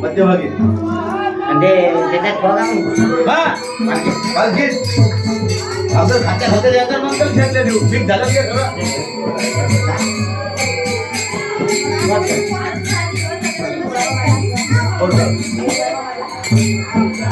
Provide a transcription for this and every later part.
मध्यभागी. म्हणजे त्याच्यात बघा मग. आपलं खात्या खात्या द्यायचं नंतर घेतल्या देऊ. ठीक झालं की खरं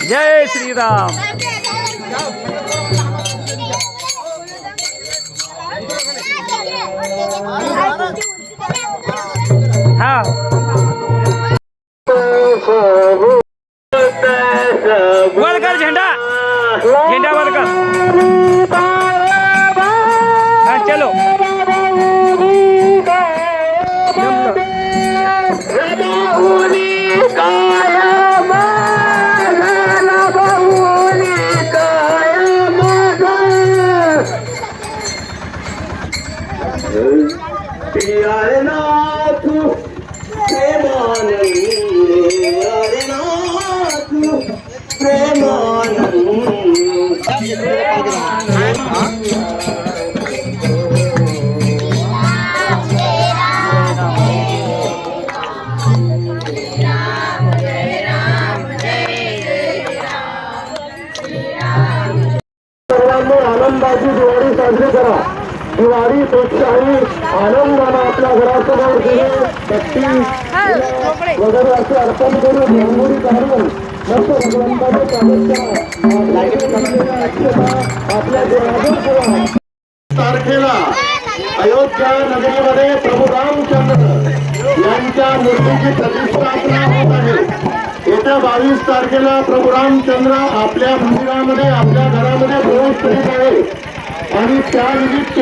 जय श्रीराम हा वळकर झेंडा झेंडा वळकर हा चलो आनंदाची दिवाळी साजरी करा. दिवाळी पेक्षाही आनंदानं आपल्या घरासमोर दिले बत्ती वगैरे असे अर्पण करून रांगोळी काढून मस्त भगवंताच्या आपल्या घरावर ठेवा. तारखेला अयोध्या नगरीमध्ये प्रभू रामचंद्र यांच्या मूर्तीची प्रतिष्ठापना होत येत्या बावीस तारखेला प्रभू रामचंद्र आपल्या मंदिरामध्ये आपल्या घरामध्ये प्रवेश करीत आहे. आणि त्यानिमित्त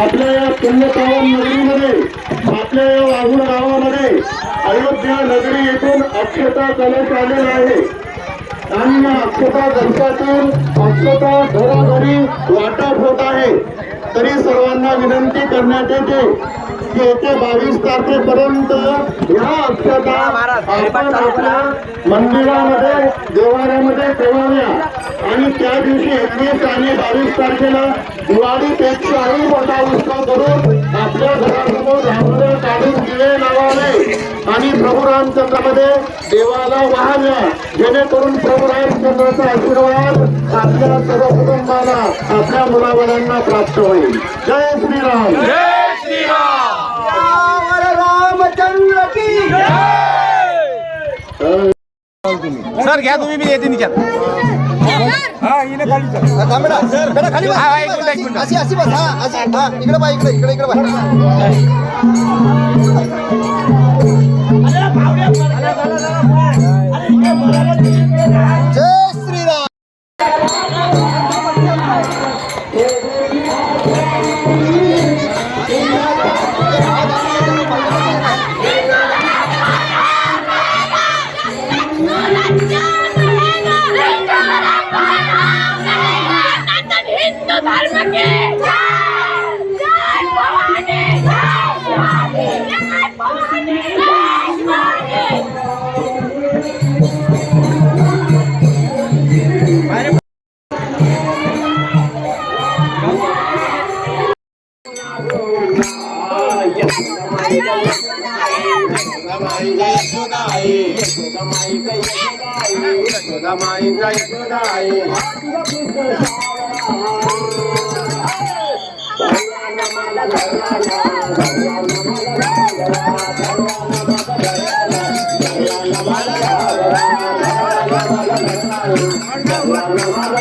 आपल्या या पुण्यकावन नगरीमध्ये आपल्या या वाघूळ गावामध्ये अयोध्या नगरी येथून अक्षता कलश आलेला आहे. आणि या अक्षता कलशातून अक्षता घराघरी वाटप होत आहे. तरी सर्वांना विनंती करण्यात येते येत्या बावीस तारखेपर्यंत या अक्षता आपण आपल्या मंदिरामध्ये देवाऱ्यामध्ये ठेवाव्या. आणि त्या दिवशी एकवीस आणि बावीस तारखेला दिवाळीपेक्षाही मोठा उत्सव करून आपल्या घरासमोर रांगोळ्या काढून दिवे लावावे. आणि प्रभू रामचंद्रामध्ये देवाला वाहाव्या. जेणेकरून प्रभू रामचंद्राचा आशीर्वाद आपल्या सर्व कुटुंबाला आपल्या मुलाबाळांना प्राप्त होईल. जय श्रीराम. जय श्रीराम. सर घ्या तुम्ही मी येते तिच्यात हा हिने खाली चल. हा, एक मिनिट, एक मिनिट. अशी अशी बस. हा अशी. हा इकडे बा इकडे इकडे इकडे बा. जय जय I'm